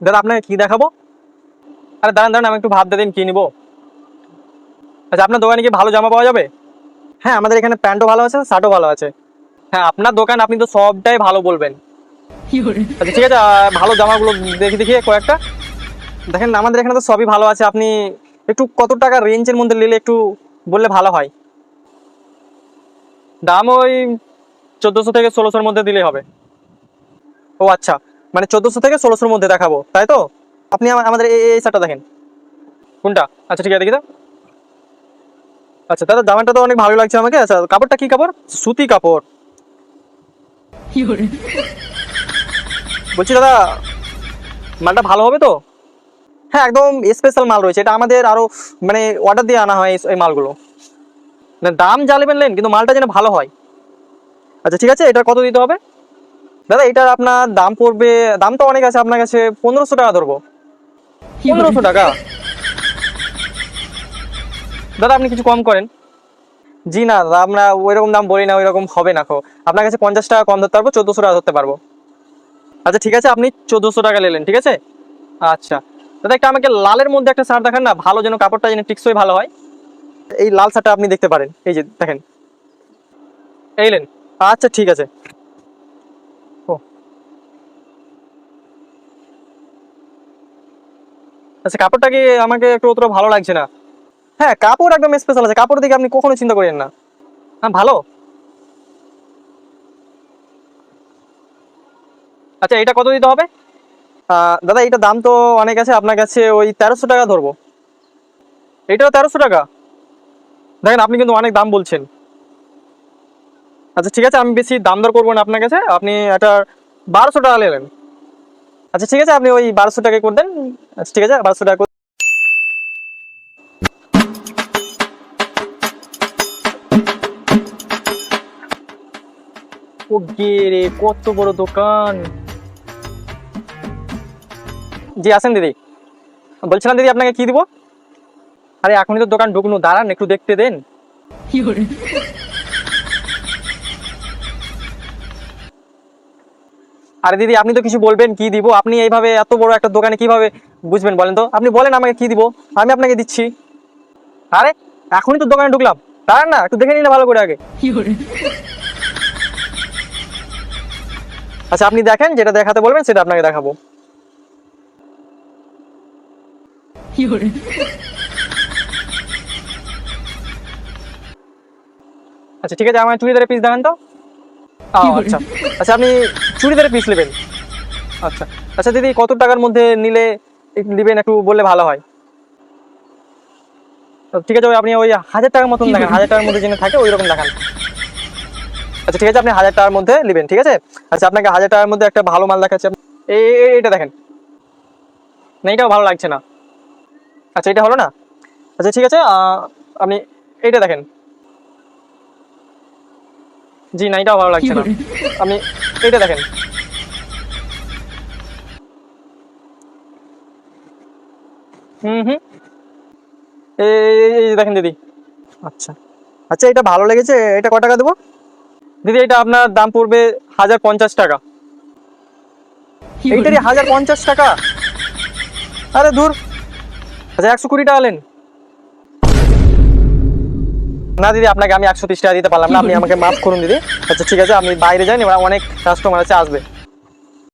দাদা, আপনাকে কি দেখাবো? আরে দাঁড়ান দাঁড়ান, আমি একটু ভাবতে দিন, কি নিবো? আচ্ছা আপনার দোকানে কি ভালো জামা পাওয়া যাবে? হ্যাঁ আমাদের এখানে প্যান্টও ভালো আছে, শার্টও ভালো আছে। হ্যাঁ আপনার দোকান আপনি তো সবটাই ভালো বলবেন। আচ্ছা ঠিক আছে ভালো জামাগুলো দেখি দেখি, কয়েকটা। দেখেন, আমাদের এখানে তো সবই ভালো আছে। আপনি একটু কত টাকা রেঞ্জের মধ্যে নিলে একটু বললে ভালো হয়? দাম ওই চোদ্দোশো থেকে ষোলোশোর মধ্যে দিলেই হবে। ও আচ্ছা। মানে চোদ্দোশো থেকে ষোলোশোর মধ্যে দেখাবো, তাই তো? আপনি আমাদের এই শার্টটা দেখেন। কোনটা? আচ্ছা ঠিক আছে, দেখি তো। আচ্ছা দাদা জামাটা তো অনেক ভালো লাগছে আমাকে। আচ্ছা কাপড়টা কি কাপড়? সুতি কাপড়। বলছি, দাদা, মালটা ভালো হবে তো? হ্যাঁ একদম স্পেশাল মাল রয়েছে। এটা আমাদের আরও মানে অর্ডার দিয়ে আনা হয় এই- মালগুলো। না, দাম যা নেবেন কিন্তু মালটা যেন ভালো হয়। আচ্ছা ঠিক আছে, এটা কত দিতে হবে? দাদা এটার আপনার দাম পড়বে দাম তো অনেক আছে আপনার কাছে পনেরোশো টাকা ধরবো। পনেরোশো টাকা? দাদা আপনি কিছু কম করেন। জি না দাদা আমরা ওইরকম দাম বলি না ওইরকম হবে না খো আপনার কাছে পঞ্চাশ টাকা কম ধরতে পারব চোদ্দোশো টাকা ধরতে পারব। আচ্ছা ঠিক আছে আপনি চোদ্দোশো টাকা নিলেন ঠিক আছে? আচ্ছা। দাদা একটা আমাকে লালের মধ্যে একটা শার্ট দেখান না ভালো যেন কাপড়টা যেন টিকসই ভালো হয়। এই লাল শার্টটা আপনি দেখতে পারেন এই যে দেখেন। এই লেন আচ্ছা ঠিক আছে। আচ্ছা কাপড়টা কি আমাকে একটু অতটা ভালো লাগছে না। হ্যাঁ কাপড় একদম স্পেশাল আছে। কাপড় দিকে আপনি কখনো চিন্তা করেন না। হ্যাঁ ভালো। আচ্ছা এটা কত দিতে হবে? দাদা এইটা দাম তো অনেক আছে। আপনার কাছে ওই তেরোশো টাকা ধরবো। এইটাও তেরোশো টাকা? দেখেন, আপনি কিন্তু অনেক দাম বলছেন। আচ্ছা ঠিক আছে, আমি বেশি দাম দর করব না আপনার কাছে। আপনি এটা বারোশো টাকা নেবেন আচ্ছা ঠিক আছে, আপনি ওই বারোশো টাকা করে দেন। আচ্ছা ঠিক আছে, বারোশো টাকা রে, কত বড় দোকান। জি, আসেন দিদি। বলছিলাম দিদি, আপনাকে কি দিব? আরে, এখনই তো দোকান ঢুকনো, দাঁড়ান, একটু দেখতে দেন। আরে দিদি, আপনি তো কিছু বলবেন, কি দিব? আপনি এইভাবে এত বড় একটা দোকানে কীভাবে বুঝবেন বলেন তো? আপনি বলেন আমাকে কি দিব, আমি আপনাকে দিচ্ছি। আরে, এখনই তো দোকানে ঢুকলাম। দাঁড়ান না, একটু দেখে নিলে ভালো করে আগে। আচ্ছা আপনি দেখেন, যেটা দেখাতে বলবেন, সেটা আপনাকে দেখাবো। আচ্ছা ঠিক আছে, আমার চুড়িদারের পিস দেখান তো। আচ্ছা। আচ্ছা আপনি চুড়িদারের পিস নেবেন। আচ্ছা। আচ্ছা দিদি, কত টাকার মধ্যে নিলে নেবেন, একটু বললে ভালো হয়? ঠিক আছে, আপনি ওই হাজার টাকার মতন দেখান, হাজার টাকার মধ্যে যেন থাকে ওই রকম দেখান। আচ্ছা ঠিক আছে, আপনি হাজার টাকার মধ্যে নেবেন, ঠিক আছে? আচ্ছা আপনাকে হাজার টাকার মধ্যে একটা ভালো মাল দেখাচ্ছে। এইটা দেখেন। না, এটাও ভালো লাগছে না। আচ্ছা এটা হলো না? আচ্ছা ঠিক আছে আপনি এইটা দেখেন। জি না এটাও ভালো লাগছে না। আপনি এটা দেখেন। হুম হুম। এই দেখেন দিদি। আচ্ছা। আচ্ছা এটা ভালো লেগেছে এটা ক টাকা দেবো? দিদি এটা আপনার দাম পড়বে হাজার পঞ্চাশ টাকা। এইটারই হাজার পঞ্চাশ টাকা। আরে দূর। আচ্ছা একশো কুড়ি টাকা নেন। না দিদি, আপনাকে আমি একশো তিরিশ টাকা দিতে পারলাম না। আপনি আমাকে মাফ করুন দিদি। আচ্ছা ঠিক আছে, আপনি বাইরে যান, এবার অনেক কাস্টমার আছে, আসবে।